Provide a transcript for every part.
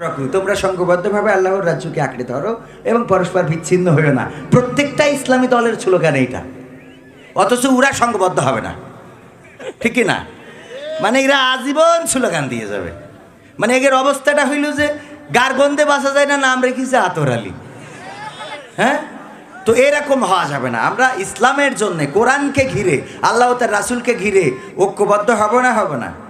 রাখো তোমরা সংঘবদ্ধভাবে আল্লাহর রাজ্যকে আঁকড়ে ধরো এবং পরস্পর বিচ্ছিন্ন হয়েও না। প্রত্যেকটা ইসলামী দলের স্লোগান এইটা। অথচ ওরা সংঘবদ্ধ হবে না। ঠিক না? মানে এরা আজীবন স্লোগান দিয়ে যাবে। মানে এদের অবস্থাটা হইল যে, গার গন্ধে বাসা যায় না, নাম রেখেছে আতর আলী। হ্যাঁ? তো এরকম হওয়া যাবে না। আমরা ইসলামের জন্যে, কোরআনকে ঘিরে, আল্লাহ তার রাসুলকে ঘিরে ঐক্যবদ্ধ হব না, হবে না।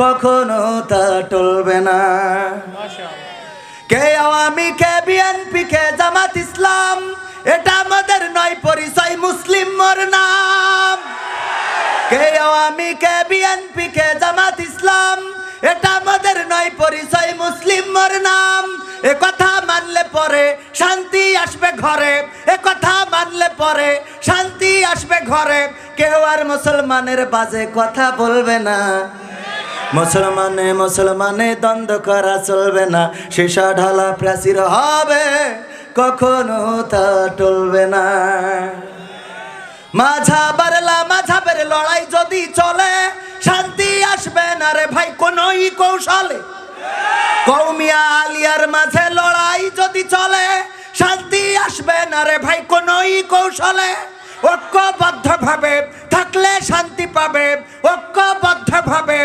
কখনো তা টলবে না। কে আওয়ামী কে বিএনপি কে জামাত ইসলাম? এটা আমাদের নয়, পরিচয় মুসলিম মোর নাম। কে আওয়ামী কে বিএনপি কে জামাত ইসলাম? এটা আমাদের নয়, পরিচয় মুসলিম মোর নাম। এ কথা মানলে পরে শান্তি আসবে ঘরে। এ কথা মানলে পরে শান্তি আসবে ঘরে। কেউ আর মুসলমানের বাজে কথা বলবে না। মুসলমানে মুসলমানে দ্বন্দ্ব করা চলবে না, সীসা ঢালা প্রাচীর হবে, কখনো তা টলবে না। মাঝা বারলা মাঝাবের লড়াই যদি চলে, শান্তি আসবে না রে ভাই, কোনই কৌশলে। কৌমিয়া আলিয়ার মাঝে লড়াই যদি চলে, শান্তি আসবে না রে ভাই, কোনই কৌশলে। ঐক্যবদ্ধ ভাবে থাকলে শান্তি পাবে ঐক্যবদ্ধ ভাবে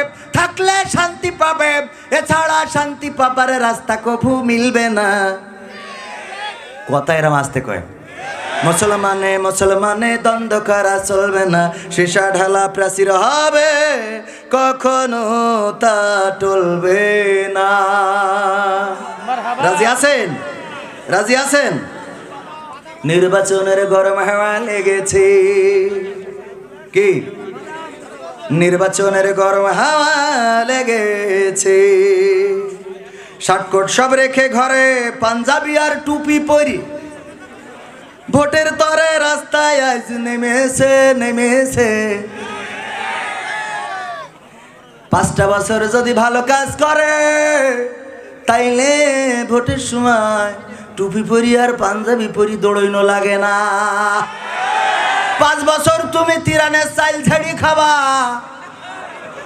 থাকলে শান্তি পাবে এছাড়া শান্তি পাবার রাস্তা কভু মিলবে না। কথা এরম আসতে কয়। মুসলমানে মুসলমানে দ্বন্দ্ব করা চলবে না সীসা ঢালা প্রাচীর হবে কখনো তা টলবে না। রাজি আছেন? রাজি আছেন? নির্বাচনের গরম হাওয়া লেগেছে। কি? নির্বাচনের গরম হাওয়া লেগেছে। শার্টকোট সব রেখে ঘরে পাঞ্জাবি আর টুপি পরি। ভোটের তরে রাস্তায় আজ নেমেছে নেমেছে। পাঁচটা বছর যদি ভালো কাজ করে, তাইলে ভোটের সময় টুপি পরি আর পাঞ্জাবি পরি দৌড়ইনো লাগে না। পাঁচ বছর তুমি তিরানের চাইল ছেড়ি খাবা।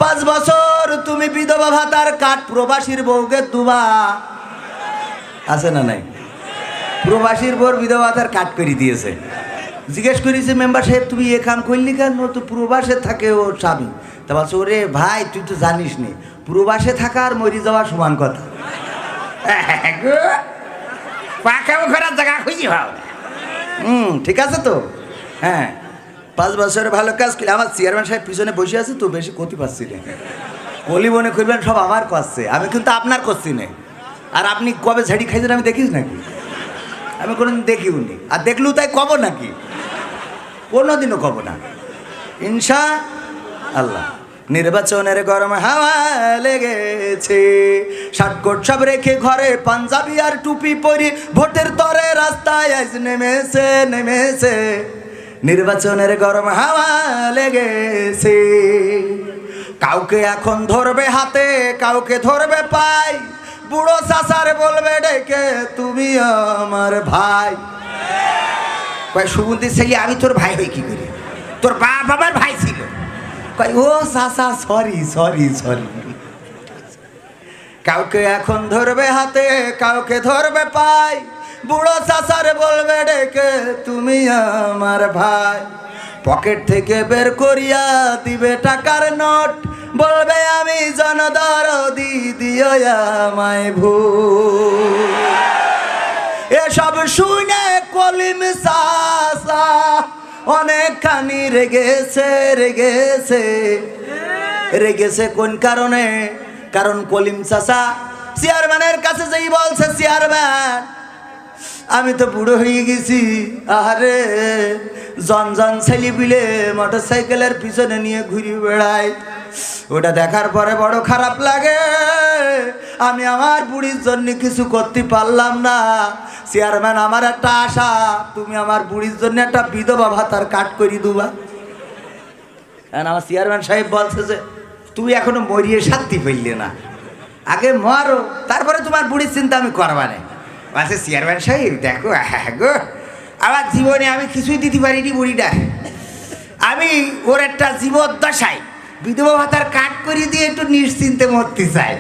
পাঁচ বছর তুমি বিধবা ভাতার কাঠ প্রবাসীর বউকে দুবা। আছে না নাই? প্রবাসীর বোর বিধবা ভাতার কাট করে দিয়েছে। জিজ্ঞেস করেছে মেম্বার সাহেব তুমি এ কাম করলি কেন? তো প্রবাসে থাকে ওর স্বামী। তা বলছে ওরে ভাই তুই তো জানিস নি প্রবাসে থাকা আর মরি যাওয়া সমান কথা। পাকা ঘোরার জায়গা খুঁজি ভাও হুম ঠিক আছে তো? হ্যাঁ পাঁচ বছরের ভালো কাজ করলে আমার চেয়ারম্যান সাহেব পিছনে বসে আছে, তো বেশি ক্ষতি পাচ্ছি না। কলি মনে করবেন সব আমার করছে, আমি কিন্তু আপনার করছি না। আর আপনি কবে ঝাড়ি খাইছেন আমি দেখিস নাকি? আমি কোনোদিন দেখিও নি। আর দেখলেও তাই কব নাকি? কোনোদিনও কব না। ইনশা আল্লাহ, নির্বাচনের গরম হাওয়া লেগেছে। শার্টকোট সব রেখে ঘরে পাঞ্জাবি আর টুপি পরি, ভোটের তরে রাস্তায় আজ নেমেছে নেমেছে। নির্বাচনের গরম হাওয়া লেগেছে। কাউকে এখন ধরবে হাতে, কাউকে ধরবে পাই বুড়ো চাচার বলবে, ডেকে তুমি আমার ভাই। কয় সুগন্ধি ছেলে আমি তোর ভাই হই কি করি? তোর বাপ আমার ভাই ছিল। কয়, ও চাচা সরি সরি সরি কাউকে এখন ধরবে হাতে, কাউকে ধরবে পাই বুড়ো চাচার বলবে ডেকে, তুমি আমার ভাই। পকেট থেকে বের করিয়া দিবে টাকার নোট। বলবে, আমি জনদর দি আমায় ভুল। এসব শুনে কলিম সাসা অনেকখানি রেগেছে রেগেছে। রেগেছে কোন কারণে? কারণ কলিম চাষা চেয়ারম্যানের কাছে যেই বলছে চেয়ারম্যান আমি তো বুড়ো হয়ে গেছি। আরে জন জন ছেলে বিলে মোটর সাইকেলের পিছনে নিয়ে ঘুরি বেড়াই। ওটা দেখার পরে বড় খারাপ লাগে। আমি আমার বুড়ির জন্য কিছু করতে পারলাম না। চেয়ারম্যান, আমার একটা আশা, তুমি আমার বুড়ির জন্য একটা বিধবা ভাতার কাট করি দুবা। আমার চেয়ারম্যান সাহেব বলছে যে, তুই এখনও মরিয়ে শান্তি পেললে না। আগে মরো, তারপরে তোমার বুড়ির চিন্তা আমি করবা না। বলছে চেয়ারম্যান সাহেব, দেখো, গো, আমার জীবনে আমি কিছুই দিতে পারিনি বুড়িটা। আমি ওর একটা জীবদ্দশায় বিধবা ভাতার কাট করে দিয়ে একটু নিশ্চিন্তে মরতে চাই।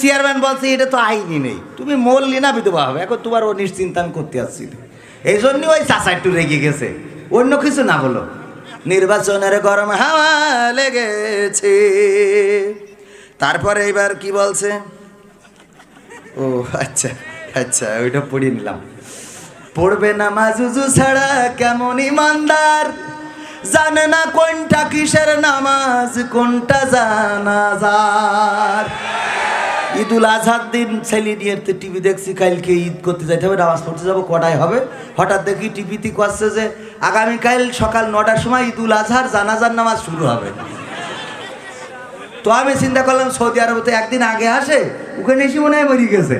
চেয়ারম্যান বলছে, এটা তো আইনি নেই। তুমি মরলি না বিধবা হবে, এখন তোমার ও নিশ্চিন্তান করতে আসছিল এই জন্য ওই চাষা একটু রেগে গেছে। অন্য কিছু না বলো নির্বাচনের গরম হাওয়া লেগেছে। তারপরে এবার কি বলছে? ও আচ্ছা আচ্ছা ওইটা পড়িয়ে নিলাম। পড়বে না মাজুজু ছাড়া কেমন ইমানদার? জানে না কোনটা কিসের নামাজ, কোনটা জানাজার। ঈদুল আজহার দিন ছেলে নিয়ে টিভি দেখছি, কালকে ঈদ করতে যাইতে হবে, নামাজ পড়তে যাব, কটায় হবে? হঠাৎ দেখি টিভিতে করছে যে, আগামীকাল সকাল নটার সময় ঈদুল আজহার জানাজার নামাজ শুরু হবে। তো আমি চিন্তা করলাম সৌদি আরবে তো একদিন আগে আসে, ওখানে এসে মনে হয় মরি গেছে।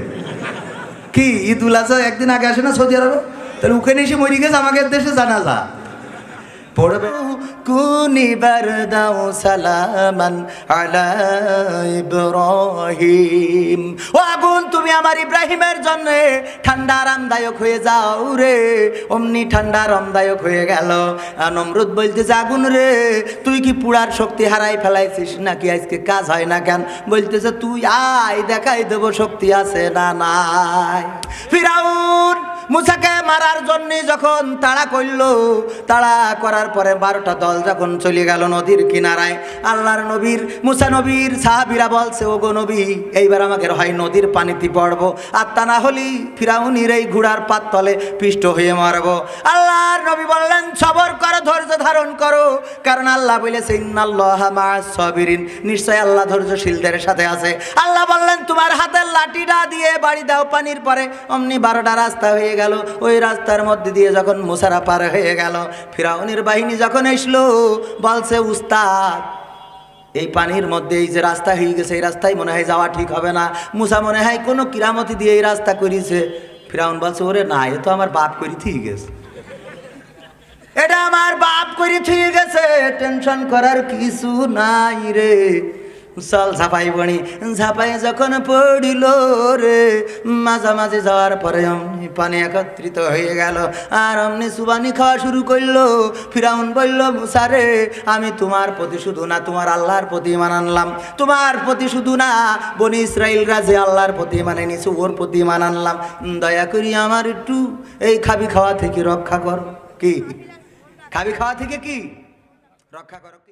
কি, ঈদ আজহা একদিন আগে আসে না সৌদি আরবে? তাহলে ওখানে এসে মরি গেছে আমাদের দেশে জানা যা পড়বে কুনিবার দাও সালামান আলা ইব্রাহিম। ও আগুন, তুমি আমার ইব্রাহিমের জন্য ঠান্ডা আরামদায়ক হয়ে যাও রে। অমনি ঠান্ডা আরামদায়ক হয়ে গেল। নমরুদ বলতেছে, আগুন রে, তুই কি পুরার শক্তি হারাই ফেলাইছিস নাকি আজকে কাজ হয় না কেন? বলতেছে, তুই আয়, দেখাই দেব শক্তি আছে না নাই। ফিরাউন মুসাকে মারার জন্য যখন তাড়া করল, তাড়া করার পরে বারোটা দল যখন চলে গেল নদীর কিনারায়, আল্লাহর নবীর, মুসা নবীর সাহাবিরা বলছে ও গো নবী, এইবার আমাকে হয় নদীর পানিতে পড়ব, আর তা না হলি ফিরাউনির এই ঘোড়ার পাত তলে পিষ্ট হয়ে মারবো। আল্লাহর নবী বললেন, সবর করো, ধৈর্য ধারণ করো। কারণ আল্লাহ বলেছে, ইন্নাল্লাহ মা সবিরিন। নিশ্চয় আল্লাহ ধৈর্যশীলদের সাথে আছে। আল্লাহ বললেন, তোমার হাতের লাঠিটা দিয়ে বাড়ি দাও পানির পরে। অমনি বারোটা রাস্তা হয়ে গেল, ওই রাস্তার মধ্যে দিয়ে যখন মুসারা পার হয়ে গেল, ফিরাউনের বাহিনী যখন এসলো, বলছে, উস্তাদ, এই পানির মধ্যে এই যে রাস্তা হয়ে গেছে, এই রাস্তায় মনে হয় যাওয়া ঠিক হবে না। মুসা মনে হয়, কোনো কিরামতি দিয়ে এই রাস্তা করিছে। ফিরাউন বলছে, ওরে না, এ তো আমার বাপ করি ঠিক গেছে। এটা আমার বাপ করে থুয়ে গেছে, টেনশন করার কিছু নাই রে। চল ঝাপাই বনি। ঝাপাই যখন পড়িল রে, মাঝামাঝি যাওয়ার পরে অমনি পানি একত্রিত হয়ে গেল। আর অমনি সুবানি খাওয়া শুরু করল। ফিরাউন বলল মুসারে আমি তোমার প্রতি শুধু না, তোমার আল্লাহর প্রতি মান আনলাম। তোমার প্রতি শুধু না, বনি ইসরায়েলরা যে আল্লাহর প্রতি মানে নিছে ওর প্রতি মান আনলাম। দয়া করি আমার একটু এই খাবি খাওয়া থেকে রক্ষা কর। কি? খাবি খাওয়া থেকে কি? রক্ষা করো